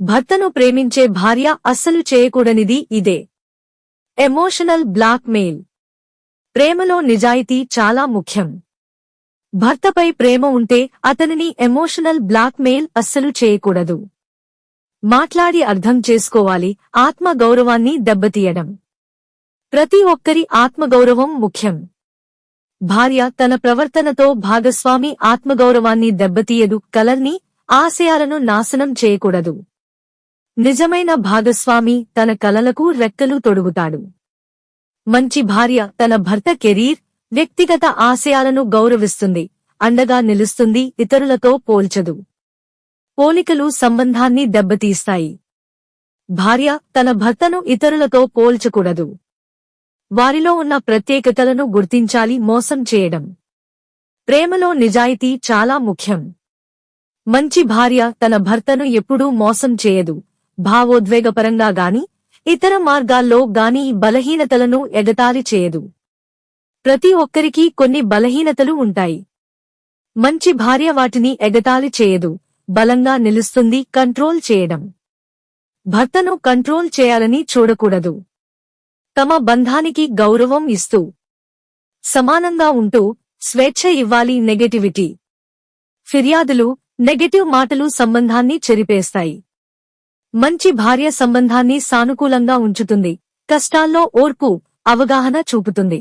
భర్తను ప్రేమించే భార్య అస్సలు చేయకూడనిది ఇదే. ఎమోషనల్ బ్లాక్మెయిల్ ప్రేమలో నిజాయితీ చాలా ముఖ్యం. భర్తపై ప్రేమ ఉంటే అతనిని ఎమోషనల్ బ్లాక్మెయిల్ అస్సలు చేయకూడదు. మాట్లాడి అర్థం చేసుకోవాలి ఆత్మ గౌరవాన్ని దెబ్బతీయడం. ప్రతి ఒక్కరి ఆత్మగౌరవం ముఖ్యం. భార్య తన ప్రవర్తనతో భాగస్వామి ఆత్మగౌరవాన్ని దెబ్బతీయదు కలర్ని ఆశయాలను నాశనం చేయకూడదు. నిజమైన భాగస్వామి తన కలలకు రెక్కలు తొడుగుతాడు. మంచి భార్య తన భర్త కెరీర్ వ్యక్తిగత ఆశయాలను గౌరవిస్తుంది అండగా నిలుస్తుంది ఇతరులతో పోల్చదు. పోలికలు సంబంధాన్ని దెబ్బతీస్తాయి. భార్య తన భర్తను ఇతరులతో పోల్చకూడదు. వారిలో ఉన్న ప్రత్యేకతలను గుర్తించాలి మోసం చేయడం. ప్రేమలో నిజాయితీ చాలా ముఖ్యం. మంచి భార్య తన భర్తను ఎప్పుడూ మోసం చేయదు భావోద్వేగపరంగా గాని ఇతర మార్గాల్లో గాని బలహీనతలను ఎగతాళి చేయదు. ప్రతి ఒక్కరికీ కొన్ని బలహీనతలు ఉంటాయి. మంచి భార్య వాటిని ఎగతాళి చేయదు బలంగా నిలుస్తుంది కంట్రోల్ చేయడం. భర్తను కంట్రోల్ చేయాలని చూడకూడదు. తమ బంధానికి గౌరవం ఇస్తూ సమానంగా ఉంటూ స్వేచ్ఛ ఇవ్వాలి నెగటివిటీ. ఫిర్యాదులు నెగటివ్ మాటలు సంబంధాన్ని చెరిపేస్తాయి. మంచి భార్య సంబంధాన్ని సానుకూలంగా ఉంచుతుంది. కష్టాల్లో ఓర్పు అవగాహన చూపుతుంది.